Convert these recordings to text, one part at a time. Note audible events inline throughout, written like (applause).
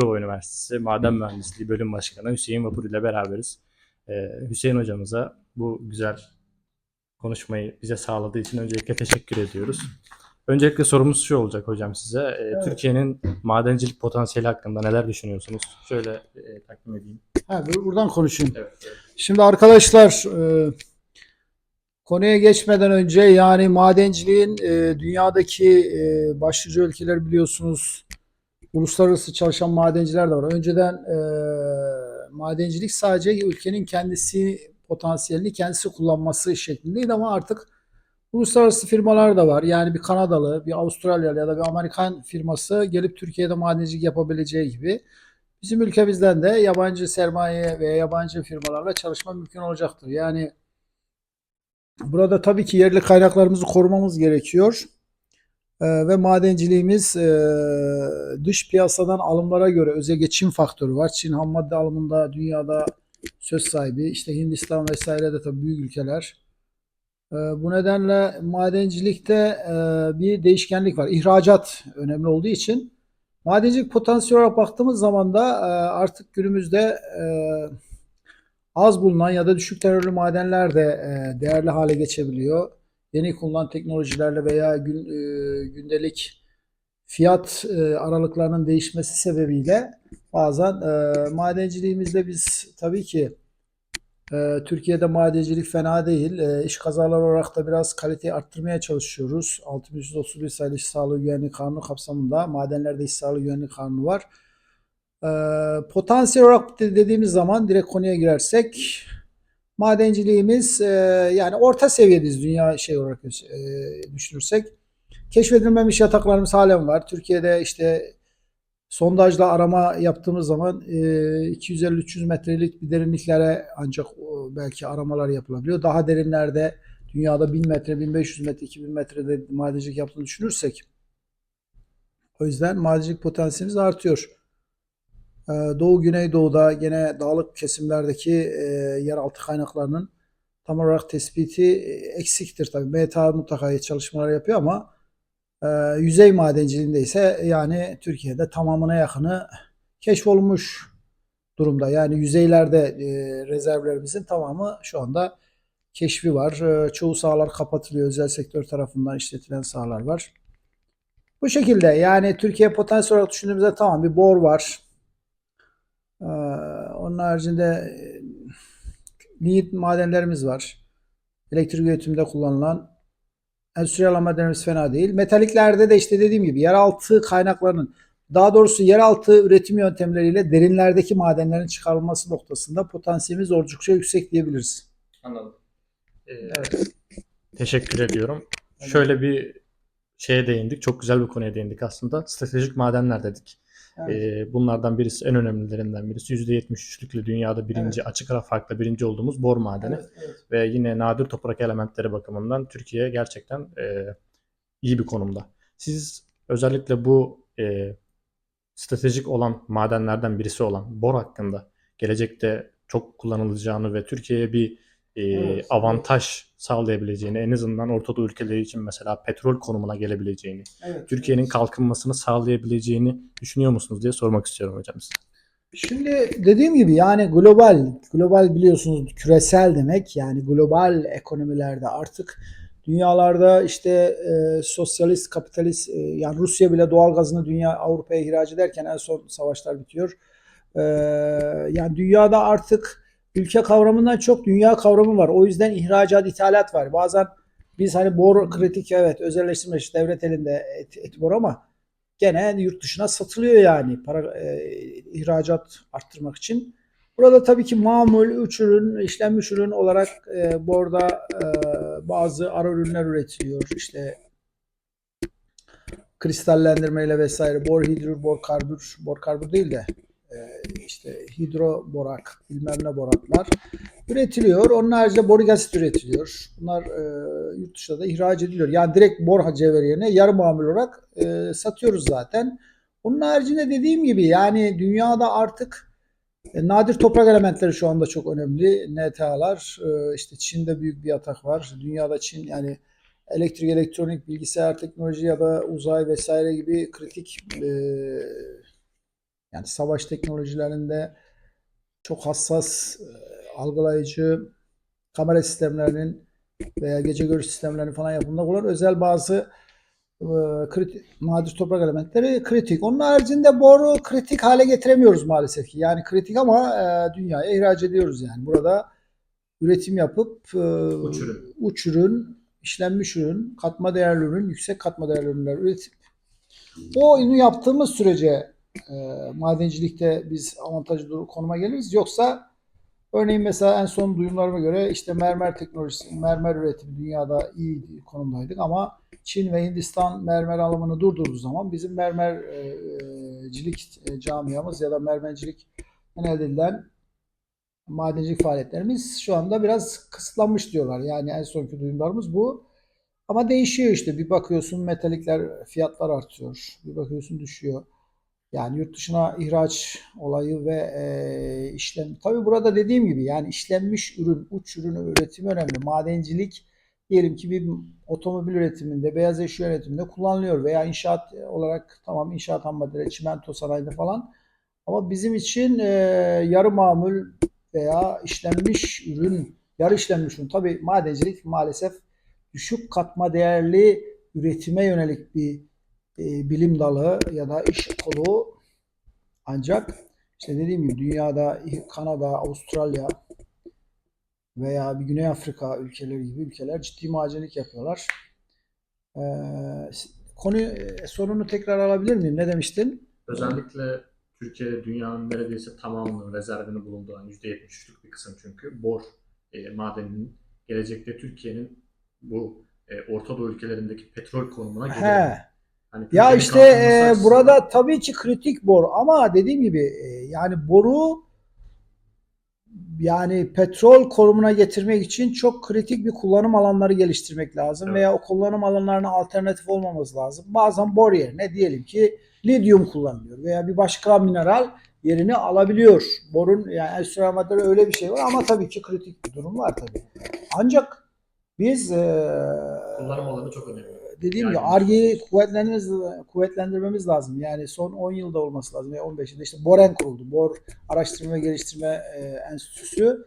Çukurova Üniversitesi Maden Mühendisliği Bölüm Başkanı Hüseyin Vapur ile beraberiz. Ee, Hüseyin hocamıza bu güzel konuşmayı bize sağladığı için öncelikle teşekkür ediyoruz. Öncelikle sorumuz şu olacak hocam size. Ee, Evet. Türkiye'nin madencilik potansiyeli hakkında neler düşünüyorsunuz? Şöyle e, takdim edeyim. Ha, bur- buradan konuşayım. Evet. evet. Şimdi arkadaşlar e, konuya geçmeden önce yani madenciliğin e, dünyadaki e, başlıca ülkeler biliyorsunuz uluslararası çalışan madenciler de var. Önceden e, madencilik sadece ülkenin kendisi potansiyelini kendisi kullanması şeklindeydi ama artık uluslararası firmalar da var. Yani bir Kanadalı, bir Avustralyalı ya da bir Amerikan firması gelip Türkiye'de madencilik yapabileceği gibi Bizim ülkemizden de yabancı sermaye ve yabancı firmalarla çalışma mümkün olacaktır. Yani burada tabii ki yerli kaynaklarımızı korumamız gerekiyor. Ee, ve madenciliğimiz e, dış piyasadan alımlara göre özellikle Çin faktörü var. Çin ham madde alımında dünyada söz sahibi. İşte Hindistan vesaire de tabii büyük ülkeler. Ee, bu nedenle madencilikte e, bir değişkenlik var. İhracat önemli olduğu için Madencilik potansiyel olarak baktığımız zaman da e, artık günümüzde az bulunan ya da düşük terörlü madenler de değerli hale geçebiliyor. Yeni kullanılan teknolojilerle veya gün, e, gündelik fiyat e, aralıklarının değişmesi sebebiyle bazen e, madenciliğimizde biz tabii ki e, Türkiye'de madencilik fena değil. E, iş kazaları olarak da biraz kaliteyi arttırmaya çalışıyoruz. 6331 sayılı İş Sağlığı Güvenliği Kanunu kapsamında madenlerde iş sağlığı güvenliği kanunu var. E, potansiyel olarak de- dediğimiz zaman direkt konuya girersek madenciliğimiz e, yani orta seviyedeyiz dünya şey olarak e, düşünürsek. Keşfedilmemiş yataklarımız halen var. Türkiye'de işte sondajla arama yaptığımız zaman e, 250-300 metrelik bir derinliklere ancak o, belki aramalar yapılabiliyor. Daha derinlerde dünyada 1000 metre, 1500 metre, 2000 metrede madencilik yaptığını düşünürsek o yüzden madencilik potansiyelimiz artıyor. E, Doğu Güneydoğu'da gene dağlık kesimlerdeki e, yeraltı kaynaklarının tam olarak tespiti e, eksiktir tabii. MTA mutlaka çalışmalar yapıyor ama ee, yüzey madenciliğinde ise yani Türkiye'de tamamına yakını keşfolunmuş durumda. Yani yüzeylerde e, rezervlerimizin tamamı şu anda keşfi var. Ee, çoğu sahalar kapatılıyor. Özel sektör tarafından işletilen sahalar var. Bu şekilde yani Türkiye potansiyel olarak düşündüğümüzde tamam bir bor var. Ee, onun haricinde e, lignit madenlerimiz var. Elektrik üretiminde kullanılan endüstriyel madenlerimiz fena değil. Metaliklerde de işte dediğim gibi yeraltı kaynaklarının daha doğrusu yeraltı üretim yöntemleriyle derinlerdeki madenlerin çıkarılması noktasında potansiyelimiz oldukça yüksek diyebiliriz. Anladım. Ee, Evet. Teşekkür ediyorum. Şöyle bir şeye değindik. Çok güzel bir konuya değindik aslında. Stratejik madenler dedik. Evet. Ee, bunlardan birisi en önemlilerinden birisi %73'lükle dünyada birinci açık ara farkla birinci olduğumuz bor madeni Evet, evet. ve yine nadir toprak elementleri bakımından Türkiye gerçekten e, iyi bir konumda. Siz özellikle bu e, stratejik olan madenlerden birisi olan bor hakkında gelecekte çok kullanılacağını ve Türkiye'ye bir e, Evet, avantaj sağlayabileceğini, en azından Orta Doğu ülkeleri için mesela petrol konumuna gelebileceğini, Evet, Türkiye'nin evet. kalkınmasını sağlayabileceğini düşünüyor musunuz diye sormak istiyorum hocam size. Şimdi dediğim gibi yani global, global biliyorsunuz küresel demek yani global ekonomilerde artık dünyalarda işte e, sosyalist, kapitalist e, yani Rusya bile doğal gazını dünya Avrupa'ya ihraç ederken en son savaşlar bitiyor. E, yani dünyada artık ülke kavramından çok dünya kavramı var. O yüzden ihracat, ithalat var. Bazen biz hani bor kritik evet özelleştirilmiş devlet elinde et, et bor ama gene yurt dışına satılıyor yani para e, ihracat arttırmak için. Burada tabii ki mamul, üç ürün, işlenmiş ürün olarak e, borda e, bazı ara ürünler üretiliyor. İşte kristallendirmeyle vesaire bor hidrür, bor karbür, bor karbür değil de işte hidro borak, bilmem ne boraklar üretiliyor. Onun haricinde borik asit üretiliyor. Bunlar e, yurt dışına da ihraç ediliyor. Yani direkt bor cevheri yerine yarı mamul olarak e, satıyoruz zaten. Onun haricinde dediğim gibi yani dünyada artık e, nadir toprak elementleri şu anda çok önemli. NTA'lar e, işte Çin'de büyük bir yatak var. Dünyada Çin yani elektrik, elektronik, bilgisayar teknoloji ya da uzay vesaire gibi kritik e, Yani savaş teknolojilerinde çok hassas e, algılayıcı kamera sistemlerinin veya gece görüş sistemlerinin falan yapımında kullanılan özel bazı e, kritik, nadir toprak elementleri kritik. Onun haricinde boru kritik hale getiremiyoruz maalesef ki. Yani kritik ama e, dünyaya ihraç ediyoruz yani. Burada üretim yapıp e, Uç ürün. uç ürün, işlenmiş ürün, katma değerli ürün, yüksek katma değerli ürünler üretip o ürünü yaptığımız sürece e, madencilikte biz avantajlı konuma geliriz. Yoksa örneğin mesela en son duyumlarıma göre işte mermer teknolojisi, mermer üretimi dünyada iyi konumdaydık ama Çin ve Hindistan mermer alımını durdurduğu zaman bizim mermercilik e, camiamız ya da mermercilik elde edilen madencilik faaliyetlerimiz şu anda biraz kısıtlanmış diyorlar. Yani en sonki duyumlarımız bu. Ama değişiyor işte. Bir bakıyorsun metalikler fiyatlar artıyor. Bir bakıyorsun düşüyor. Yani yurt dışına ihraç olayı ve e, işlem. Tabii burada dediğim gibi yani işlenmiş ürün, uç ürün üretimi önemli. Madencilik diyelim ki bir otomobil üretiminde, beyaz eşya üretiminde kullanılıyor veya inşaat olarak tamam inşaat ham maddeleri, çimento sanayinde falan. Ama bizim için e, yarı mamul veya işlenmiş ürün, yarı işlenmiş ürün. Tabii madencilik maalesef düşük katma değerli üretime yönelik bir e, bilim dalı ya da iş kolu ancak işte dediğim gibi dünyada Kanada, Avustralya veya bir Güney Afrika ülkeleri gibi ülkeler ciddi madencilik yapıyorlar. Ee, konu e, sorunu tekrar alabilir miyim? Ne demiştin? Özellikle Türkiye dünyanın neredeyse tamamının rezervini bulunduğu %73'lük bir kısım çünkü bor e, madeninin gelecekte Türkiye'nin bu e, Orta Doğu ülkelerindeki petrol konumuna gelir. Hani Ya işte e, açısından- burada tabii ki kritik bor ama dediğim gibi e, yani boru yani petrol konumuna getirmek için çok kritik bir kullanım alanları geliştirmek lazım Evet. veya o kullanım alanlarına alternatif olmamız lazım. Bazen bor yerine diyelim ki lityum kullanılıyor veya bir başka mineral yerini alabiliyor. Borun yani endüstriyel maddede öyle bir şey var ama tabii ki kritik bir durum var tabii. Ancak biz e, kullanım alanı çok önemli. Dediğim Yani- gibi Ar-Ge'yi kuvvetlendirmemiz, kuvvetlendirmemiz lazım. Yani son 10 yılda olması lazım. Ya 15 yılda işte BOREN kuruldu. Bor Araştırma ve Geliştirme e, Enstitüsü.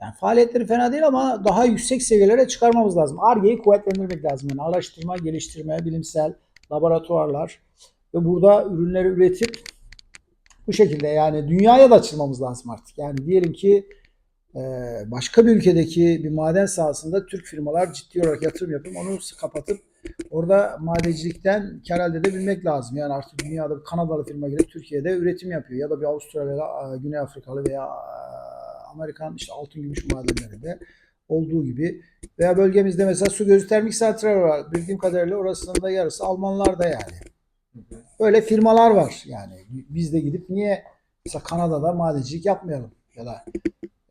Yani faaliyetleri fena değil ama daha yüksek seviyelere çıkarmamız lazım. Ar-Ge'yi kuvvetlendirmek lazım. Yani araştırma, geliştirme, bilimsel laboratuvarlar ve burada ürünleri üretip bu şekilde yani dünyaya da açılmamız lazım artık. Yani diyelim ki e, başka bir ülkedeki bir maden sahasında Türk firmalar ciddi olarak yatırım yapıp onu kapatıp orada madencilikten kar elde edebilmek lazım. Yani artık dünyada bir Kanadalı firma gelip Türkiye'de üretim yapıyor ya da bir Avustralyalı, e, Güney Afrikalı veya e, Amerikan işte altın gümüş madenlerinde olduğu gibi veya bölgemizde mesela su gözü termik santrali var. Bildiğim kadarıyla orasının da yarısı Almanlarda yani. Hı hı. Öyle firmalar var yani. Biz de gidip niye mesela Kanada'da madencilik yapmayalım ya da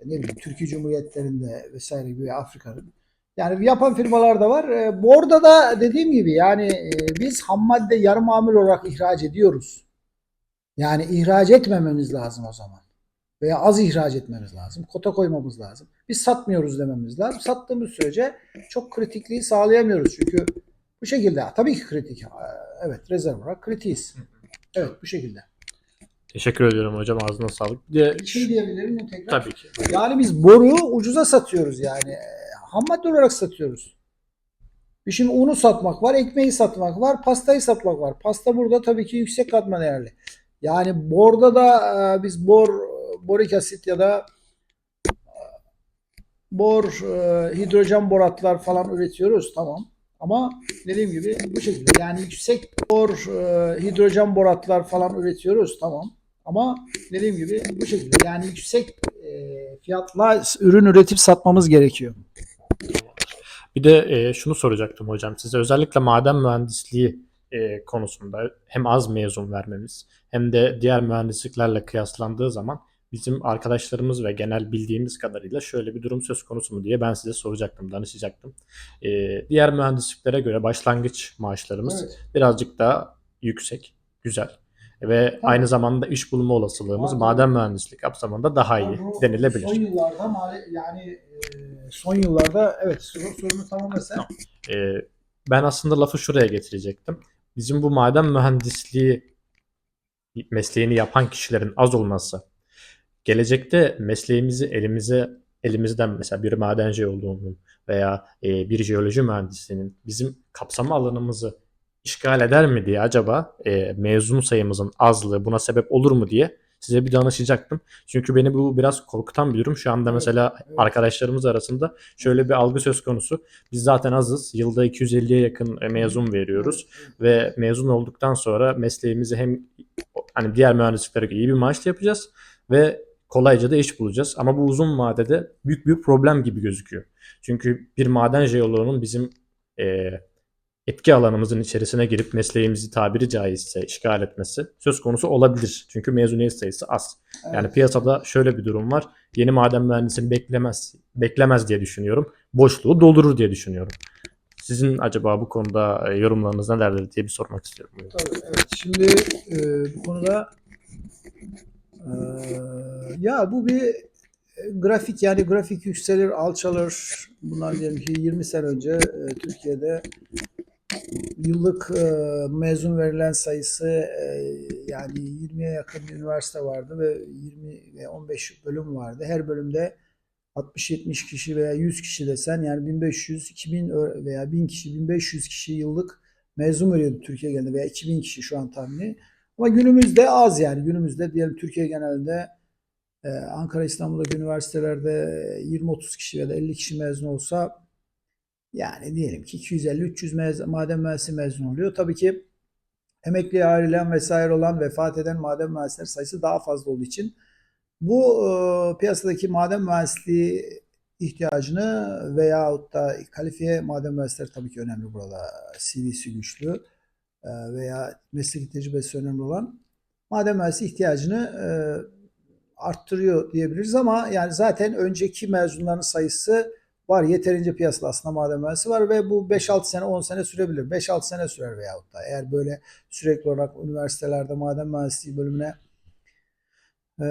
ne bileyim Türkiye Cumhuriyetlerinde vesaire gibi Afrika'nın. Yani yapan firmalar da var. E, bu orada da dediğim gibi yani e, biz ham madde yarı mamul olarak ihraç ediyoruz. Yani ihraç etmememiz lazım o zaman. Veya az ihraç etmemiz lazım. Kota koymamız lazım. Biz satmıyoruz dememiz lazım. Sattığımız sürece çok kritikliği sağlayamıyoruz. Çünkü bu şekilde tabii ki kritik. E, Evet rezerv olarak kritiyiz. Evet bu şekilde. Teşekkür ediyorum hocam ağzına sağlık. Bir de Bir şey diyebilir miyim tekrar? tabii ki. Yani biz boru ucuza satıyoruz yani. E, Ham madde olarak satıyoruz. Bir Şimdi unu satmak var, ekmeği satmak var, pastayı satmak var. Pasta burada tabii ki yüksek katma değerli. Yani borda da e, biz bor, borik asit ya da e, bor, e, hidrojen boratlar falan üretiyoruz tamam. Ama dediğim gibi bu şekilde yani yüksek bor, e, hidrojen boratlar falan üretiyoruz tamam. Ama dediğim gibi bu şekilde yani yüksek e, fiyatla ürün üretip satmamız gerekiyor. Bir de e, şunu soracaktım hocam size özellikle maden mühendisliği e, konusunda hem az mezun vermemiz hem de diğer mühendisliklerle kıyaslandığı zaman bizim arkadaşlarımız ve genel bildiğimiz kadarıyla şöyle bir durum söz konusu mu diye ben size soracaktım, danışacaktım. E, diğer mühendisliklere göre başlangıç maaşlarımız Evet. birazcık daha yüksek, güzel ve aynı zamanda iş bulma olasılığımız maden mühendislik kapsamında daha iyi Bu denilebilir. Son yıllarda mali- yani e, son yıllarda evet soru, sorunu tamamlasan. Ee, ben aslında lafı şuraya getirecektim. Bizim bu maden mühendisliği mesleğini yapan kişilerin az olması, gelecekte mesleğimizi elimize elimizden mesela bir madenci olduğunun veya e, bir jeoloji mühendisinin bizim kapsama alanımızı işgal eder mi diye acaba e, mezun sayımızın azlığı buna sebep olur mu diye size bir danışacaktım. Çünkü beni bu biraz korkutan bir durum. Şu anda mesela arkadaşlarımız arasında şöyle bir algı söz konusu. Biz zaten azız. Yılda 250'ye yakın e, mezun veriyoruz ve mezun olduktan sonra mesleğimizi hem hani diğer mühendisliklere iyi bir maaşla yapacağız ve kolayca da iş bulacağız. Ama bu uzun vadede büyük bir problem gibi gözüküyor. Çünkü bir maden jeoloğunun bizim e, etki alanımızın içerisine girip mesleğimizi tabiri caizse işgal etmesi söz konusu olabilir. Çünkü mezuniyet sayısı az. Yani Evet. piyasada şöyle bir durum var. Yeni maden mühendisini beklemez beklemez diye düşünüyorum. Boşluğu doldurur diye düşünüyorum. Sizin acaba bu konuda e, yorumlarınız nelerdir diye bir sormak istiyorum. Tabii, evet. Şimdi e, bu konuda e, ya bu bir e, grafik yani grafik yükselir alçalır. Bunlar diyelim ki 20 sene önce e, Türkiye'de yıllık e, mezun verilen sayısı e, yani 20'ye yakın üniversite vardı ve 20 ve 15 bölüm vardı. Her bölümde 60-70 kişi veya 100 kişi desen yani 1500, 2000 ö- veya 1000 kişi, 1500 kişi yıllık mezun veriyordu Türkiye genelinde veya 2000 kişi şu an tahmini. Ama günümüzde az yani günümüzde diyelim Türkiye genelinde e, Ankara, İstanbul'daki üniversitelerde 20-30 kişi ya da 50 kişi mezun olsa yani diyelim ki 250-300 mez- maden mühendisi mezun oluyor. Tabii ki emekliye ayrılan vesaire olan vefat eden maden mühendisleri sayısı daha fazla olduğu için bu e, piyasadaki maden mühendisliği ihtiyacını veyahut da kalifiye maden mühendisleri tabii ki önemli burada. CV'si güçlü e, veya mesleki tecrübesi önemli olan maden mühendisi ihtiyacını e, arttırıyor diyebiliriz ama yani zaten önceki mezunların sayısı var. Yeterince piyasada aslında maden mühendisi var ve bu 5-6 sene 10 sene sürebilir. 5-6 sene sürer veyahut da eğer böyle sürekli olarak üniversitelerde maden mühendisliği bölümüne e,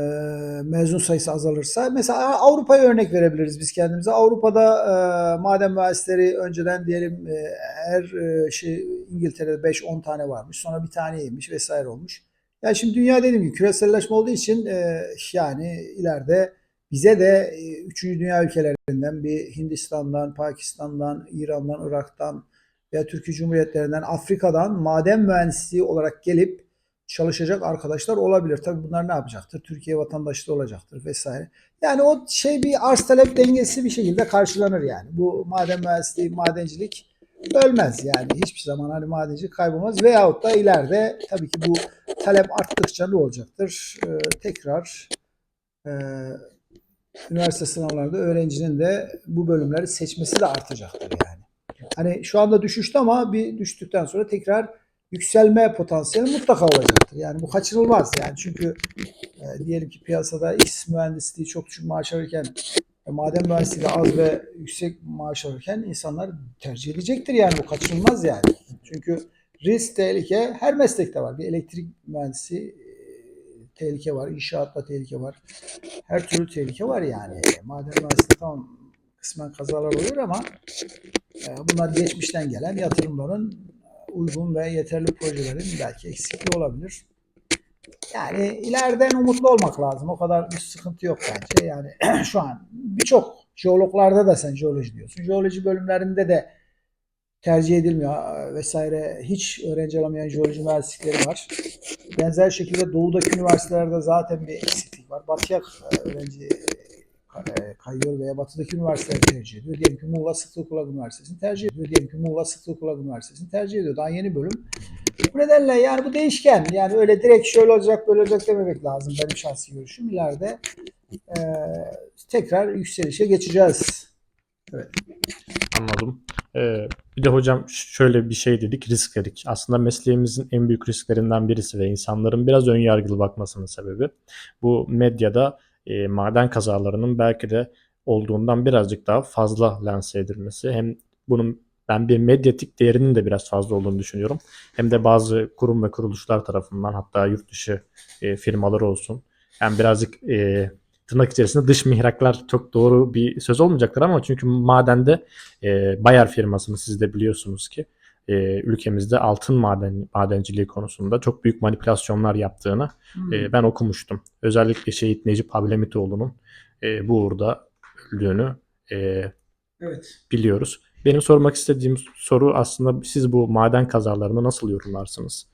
mezun sayısı azalırsa mesela Avrupa'ya örnek verebiliriz biz kendimize. Avrupa'da e, maden mühendisleri önceden diyelim e, her e, şey İngiltere'de 5-10 tane varmış. Sonra bir taneymiş vesaire olmuş. Yani şimdi dünya dediğim gibi küreselleşme olduğu için e, yani ileride bize de e, üçüncü dünya ülkelerinden bir Hindistan'dan, Pakistan'dan, İran'dan, Irak'tan veya Türkiye Cumhuriyetlerinden, Afrika'dan maden mühendisliği olarak gelip çalışacak arkadaşlar olabilir. Tabii bunlar ne yapacaktır? Türkiye vatandaşlığı olacaktır vesaire. Yani o şey bir arz talep dengesi bir şekilde karşılanır yani. Bu maden mühendisliği, madencilik ölmez yani. Hiçbir zaman hani madencilik kaybolmaz. Veyahut da ileride tabii ki bu talep arttıkça ne olacaktır? Ee, tekrar e, üniversite sınavlarında öğrencinin de bu bölümleri seçmesi de artacaktır yani. Hani şu anda düşüşte ama bir düştükten sonra tekrar yükselme potansiyeli mutlaka olacaktır. Yani bu kaçınılmaz yani çünkü e, diyelim ki piyasada X mühendisliği çok düşük maaş alırken e, maden mühendisliği de az ve yüksek maaş alırken insanlar tercih edecektir yani bu kaçınılmaz yani. Çünkü risk, tehlike her meslekte var. Bir elektrik mühendisi tehlike var, inşaatta tehlike var. Her türlü tehlike var yani. Maden mühendisliği tamam kısmen kazalar oluyor ama e, bunlar geçmişten gelen yatırımların uygun ve yeterli projelerin belki eksikliği olabilir. Yani ileriden umutlu olmak lazım. O kadar bir sıkıntı yok bence. Yani (clears throat) şu an birçok jeologlarda da sen jeoloji diyorsun. Jeoloji bölümlerinde de tercih edilmiyor vesaire. Hiç öğrenci alamayan jeoloji mühendislikleri var. Benzer şekilde doğudaki üniversitelerde zaten bir eksiklik var. Batıya e, öğrenci e, kayıyor veya batıdaki üniversiteleri tercih ediyor. Diyelim ki Muğla Sıtkı Kulak Üniversitesi'ni tercih ediyor. Diyelim ki Muğla Sıtkı Kulak Üniversitesi'ni tercih ediyor. Daha yeni bölüm. Bu nedenle yani bu değişken. Yani öyle direkt şöyle olacak böyle olacak dememek lazım. Benim şahsi görüşüm. İleride e, tekrar yükselişe geçeceğiz. Anladım. Ee, bir de hocam şöyle bir şey dedik, risk dedik. Aslında mesleğimizin en büyük risklerinden birisi ve insanların biraz ön yargılı bakmasının sebebi bu medyada e, maden kazalarının belki de olduğundan birazcık daha fazla lanse edilmesi. Hem bunun ben bir medyatik değerinin de biraz fazla olduğunu düşünüyorum. Hem de bazı kurum ve kuruluşlar tarafından hatta yurt dışı e, firmalar olsun. Yani birazcık e, tırnak içerisinde dış mihraklar çok doğru bir söz olmayacaktır ama çünkü madende e, Bayer firmasını siz de biliyorsunuz ki e, ülkemizde altın maden madenciliği konusunda çok büyük manipülasyonlar yaptığını Hmm. e, ben okumuştum. Özellikle Şehit Necip Hablemitoğlu'nun e, bu uğurda öldüğünü e, Evet. biliyoruz. Benim sormak istediğim soru aslında siz bu maden kazalarını nasıl yorumlarsınız?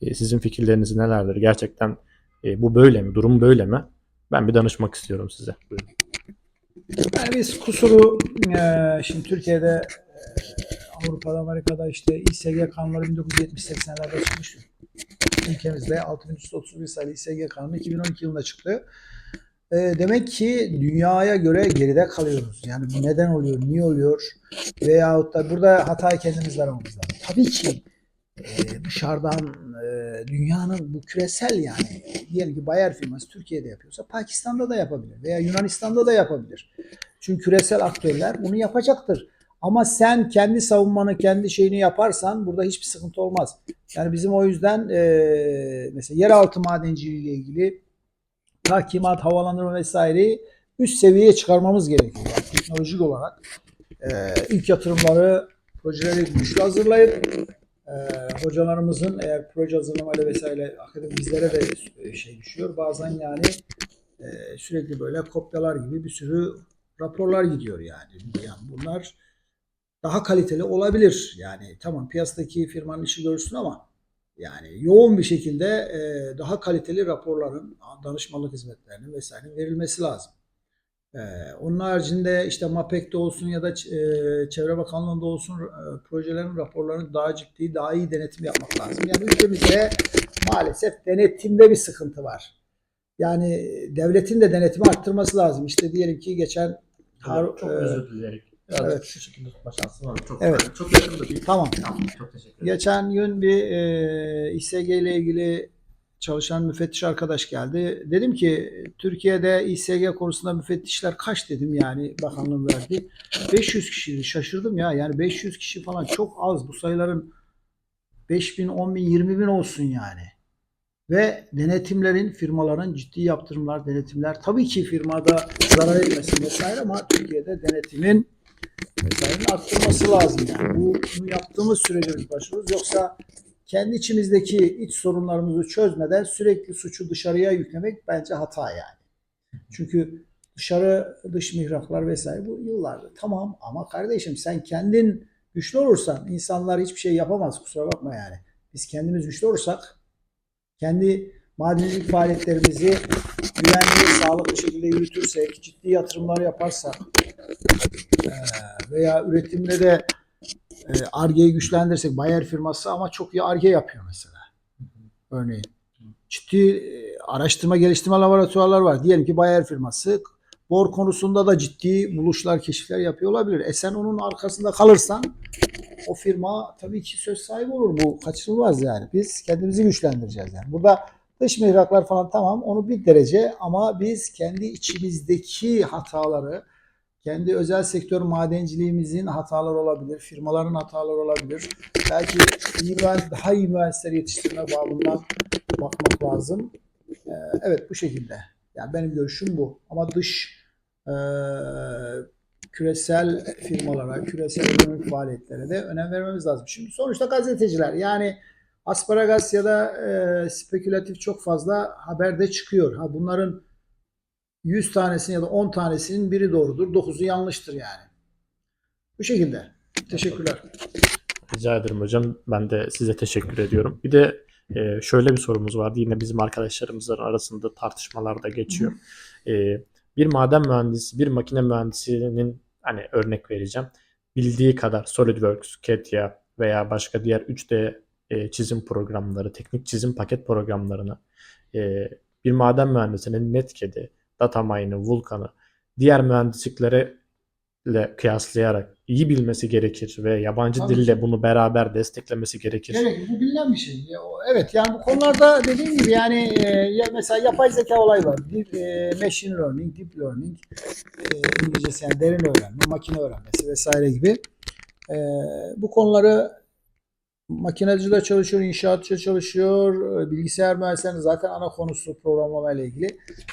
E, sizin fikirleriniz nelerdir? Gerçekten e, bu böyle mi? Durum böyle mi? Ben bir danışmak istiyorum size. Buyurun. Biz kusuru eee, şimdi Türkiye'de eee, Avrupa'da Amerika'da işte İSG kanunları 1970-80'lerde çıkmış. Ülkemizde 6331 sayılı İSG kanunu 2012 yılında çıktı. Eee, demek ki dünyaya göre geride kalıyoruz. Yani bu neden oluyor, niye oluyor veyahut da burada hatayı kendimiz aramamız lazım. Tabii ki eee, dışarıdan dünyanın bu küresel yani diyelim ki Bayer firması Türkiye'de yapıyorsa Pakistan'da da yapabilir veya Yunanistan'da da yapabilir. Çünkü küresel aktörler bunu yapacaktır. Ama sen kendi savunmanı, kendi şeyini yaparsan burada hiçbir sıkıntı olmaz. Yani bizim o yüzden eee mesela yeraltı madenciliği ile ilgili tahkimat, havalandırma vesaireyi üst seviyeye çıkarmamız gerekiyor. Yani teknolojik olarak eee, ilk yatırımları, projeleri güçlü hazırlayıp eee, hocalarımızın eğer proje hazırlamayla vesaire akademi bizlere de e, şey düşüyor. Bazen yani e, sürekli böyle kopyalar gibi bir sürü raporlar gidiyor yani. Yani bunlar daha kaliteli olabilir. Yani tamam piyasadaki firmanın işi görsün ama yani yoğun bir şekilde e, daha kaliteli raporların, danışmanlık hizmetlerinin vesairenin verilmesi lazım. E, onun haricinde işte MAPEK'te olsun ya da e, Çevre Bakanlığı'nda olsun e, projelerin raporlarının daha ciddi, daha iyi denetim yapmak lazım. Yani ülkemizde maalesef denetimde bir sıkıntı var. Yani devletin de denetimi arttırması lazım. İşte diyelim ki geçen Har- çok e, özür dileyerek. Biraz evet. şu şekilde tutma şansım var. Çok, Evet. çok yakın da değil. Tamam. Tamam, çok teşekkür ederim. Geçen gün bir e, İSG ile ilgili çalışan müfettiş arkadaş geldi. Dedim ki Türkiye'de İSG konusunda müfettişler kaç dedim yani bakanlığın verdi. 500 kişiydi. Şaşırdım ya. Yani 500 kişi falan çok az. Bu sayıların 5 bin, 10 bin, 20 bin olsun yani. Ve denetimlerin, firmaların ciddi yaptırımlar, denetimler. Tabii ki firmada zarar etmesin vesaire ama Türkiye'de denetimin vesairenin arttırması lazım yani. Bu, bunu yaptığımız sürece biz başarırız. Yoksa kendi içimizdeki iç sorunlarımızı çözmeden sürekli suçu dışarıya yüklemek bence hata yani. Çünkü dışarı dış mihraklar vesaire bu yıllardır tamam ama kardeşim sen kendin güçlü olursan insanlar hiçbir şey yapamaz kusura bakma yani. Biz kendimiz güçlü olursak kendi madencilik faaliyetlerimizi güvenli, sağlıklı şekilde yürütürsek, ciddi yatırımlar yaparsak veya üretimde de e, Ar-Ge'yi güçlendirsek Bayer firması ama çok iyi Ar-Ge yapıyor mesela. Örneğin. Ciddi e, araştırma geliştirme laboratuvarlar var. Diyelim ki Bayer firması bor konusunda da ciddi buluşlar, keşifler yapıyor olabilir. E sen onun arkasında kalırsan o firma tabii ki söz sahibi olur. Bu kaçınılmaz yani. Biz kendimizi güçlendireceğiz yani. Burada dış mihraklar falan tamam onu bir derece ama biz kendi içimizdeki hataları kendi özel sektör madenciliğimizin hataları olabilir, firmaların hataları olabilir. Belki iyi daha iyi mühendisler yetiştirme babından bakmak lazım. Ee, evet bu şekilde. Yani benim görüşüm bu. Ama dış e, küresel firmalara, küresel ekonomik faaliyetlere de önem vermemiz lazım. Şimdi sonuçta gazeteciler yani asparagas ya da e, spekülatif çok fazla haberde çıkıyor. Ha bunların 100 tanesinin ya da 10 tanesinin biri doğrudur, 9'u yanlıştır yani. Bu şekilde. Teşekkürler. Rica ederim hocam. Ben de size teşekkür ediyorum. Bir de e, şöyle bir sorumuz vardı. Yine bizim arkadaşlarımızın arasında tartışmalarda geçiyor. E, bir maden mühendisi, bir makine mühendisinin hani örnek vereceğim. Bildiği kadar SolidWorks, CATIA veya başka diğer 3D e, çizim programları, teknik çizim paket programlarını e, bir maden mühendisinin Netcad'i, Datamine'ı, Vulkan'ı diğer mühendisliklere ile kıyaslayarak iyi bilmesi gerekir ve yabancı Tabii dille bunu beraber desteklemesi gerekir. Evet, bu bilinen bir şey. Evet, yani bu konularda dediğim gibi yani e, ya mesela yapay zeka olayı var. Deep, e, machine learning, deep learning, e, İngilizcesi yani derin öğrenme, makine öğrenmesi vesaire gibi. E, bu konuları makinacıda çalışıyor, inşaatçı çalışıyor, e, bilgisayar mühendislerinin zaten ana konusu programlama ile ilgili.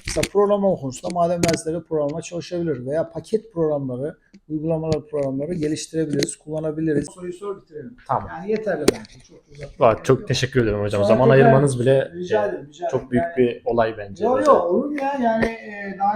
Mesela programlama konusunda maden mühendisleri programlama çalışabilir veya paket programları, uygulamalar programları geliştirebiliriz, kullanabiliriz. Soruyu sor bitirelim. Tamam. Yani yeterli bence. Çok Vay, gerek çok teşekkür ederim hocam. Sonra Zaman ayırmanız bile Rica e, ederim. Rica çok ederim. büyük Yani- bir olay bence. Yok yok olur mu ya? Yani e, daha